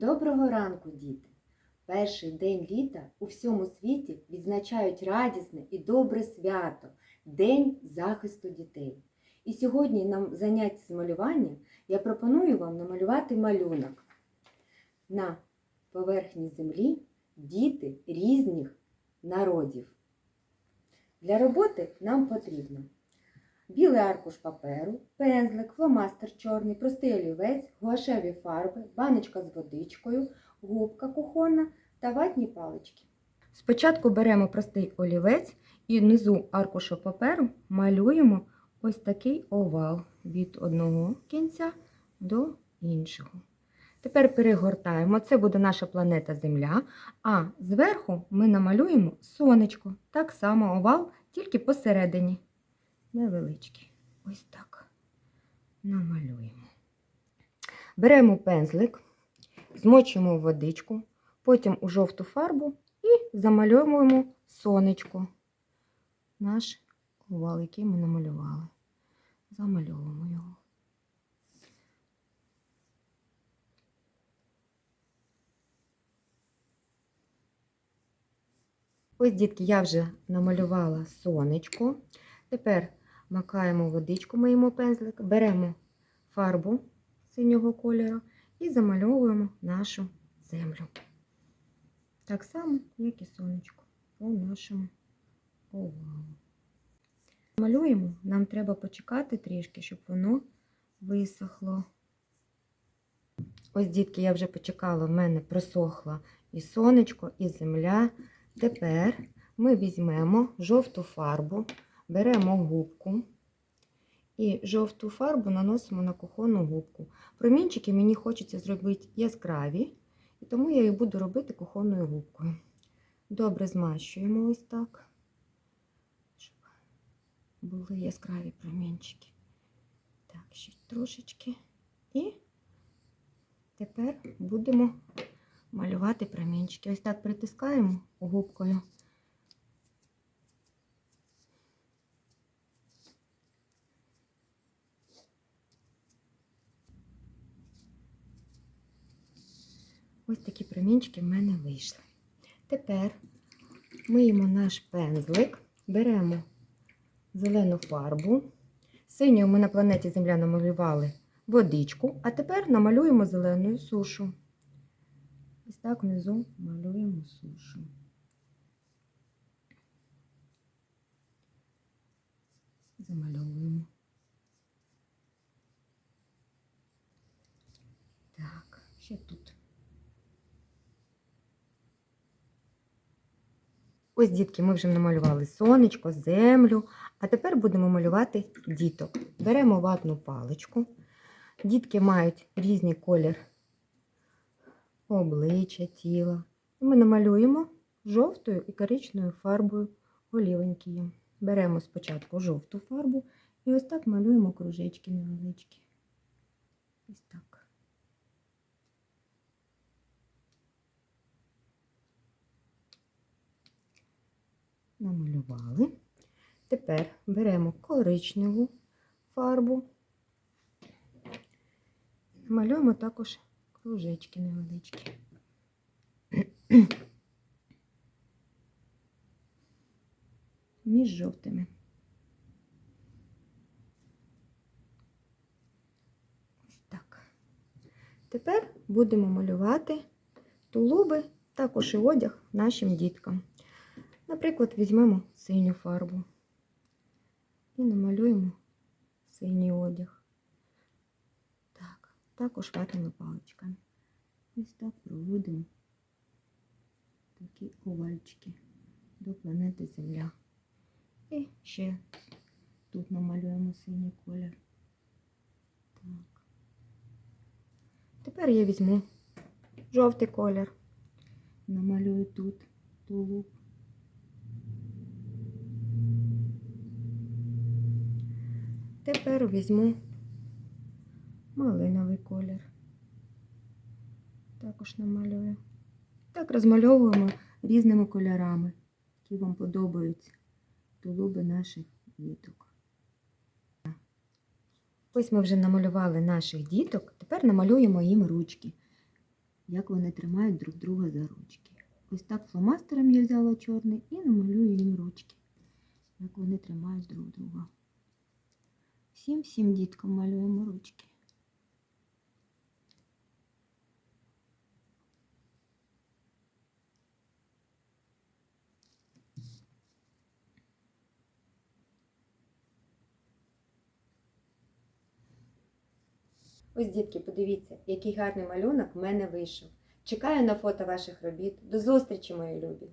Доброго ранку, діти! Перший день літа у всьому світі відзначають радісне і добре свято День захисту дітей. І сьогодні на занятті з малювання я пропоную вам намалювати малюнок. На поверхні землі діти різних народів. Для роботи нам потрібно білий аркуш паперу, пензлик, фломастер чорний, простий олівець, гуашеві фарби, баночка з водичкою, губка кухонна та ватні палички. Спочатку беремо простий олівець і внизу аркушу паперу малюємо ось такий овал від одного кінця до іншого. Тепер перегортаємо, це буде наша планета Земля, а зверху ми намалюємо сонечко. Так само овал, тільки посередині. Невеличкий. Ось так. Намалюємо. Беремо пензлик, змочуємо в водичку, потім у жовту фарбу і замалюємо сонечко. Наш овал, який ми намалювали. Замальовуємо його. Ось, дітки, я вже намалювала сонечко. Тепер макаємо водичку, миємо пензлик, беремо фарбу синього кольору і замальовуємо нашу землю. Так само, як і сонечко по нашому овалу. Малюємо, нам треба почекати трішки, щоб воно висохло. Ось, дітки, я вже почекала, в мене просохло і сонечко, і земля. Тепер ми візьмемо жовту фарбу, беремо губку і жовту фарбу наносимо на кухонну губку. Промінчики мені хочеться зробити яскраві, і тому я їх буду робити кухонною губкою. Добре змащуємо ось так, щоб були яскраві промінчики. Так, ще трошечки. І тепер будемо малювати промінчики. Ось так притискаємо губкою. Ось такі промінчики в мене вийшли. Тепер миємо наш пензлик, беремо зелену фарбу. Синьою ми на планеті Земля намалювали водичку, а тепер намалюємо зеленою сушу. Ось так внизу малюємо сушу. Замальовуємо. Так, ще тут. Ось, дітки, ми вже намалювали сонечко, землю, а тепер будемо малювати діток. Беремо ватну паличку. Дітки мають різний колір обличчя, тіла. Ми намалюємо жовтою і коричневою фарбою голівенькі їм. Беремо спочатку жовту фарбу і ось так малюємо кружечки невеличкі. Ось так. Намалювали. Тепер беремо коричневу фарбу. Малюємо також кружечки невеличкі. Між жовтими. Ось так. Тепер будемо малювати тулуби, також і одяг нашим діткам. Наприклад, візьмемо синю фарбу і намалюємо синій одяг. Так, також ватними паличками. Ось так проводимо такі овальчики до планети Земля. І ще тут намалюємо синій колір. Так. Тепер я візьму жовтий колір. Намалюю тут тулуб. Тепер візьму малиновий колір. Також намалюю. Так розмальовуємо різними кольорами, які вам подобаються тулуби наших діток. Ось ми вже намалювали наших діток, тепер намалюємо їм ручки. як вони тримають друг друга за ручки. Ось так фломастером я взяла чорний і намалюю їм ручки, як вони тримають друг друга. Всім всім діткам малюємо ручки. Ось, дітки, подивіться, який гарний малюнок в мене вийшов. Чекаю на фото ваших робіт. До зустрічі, мої любі!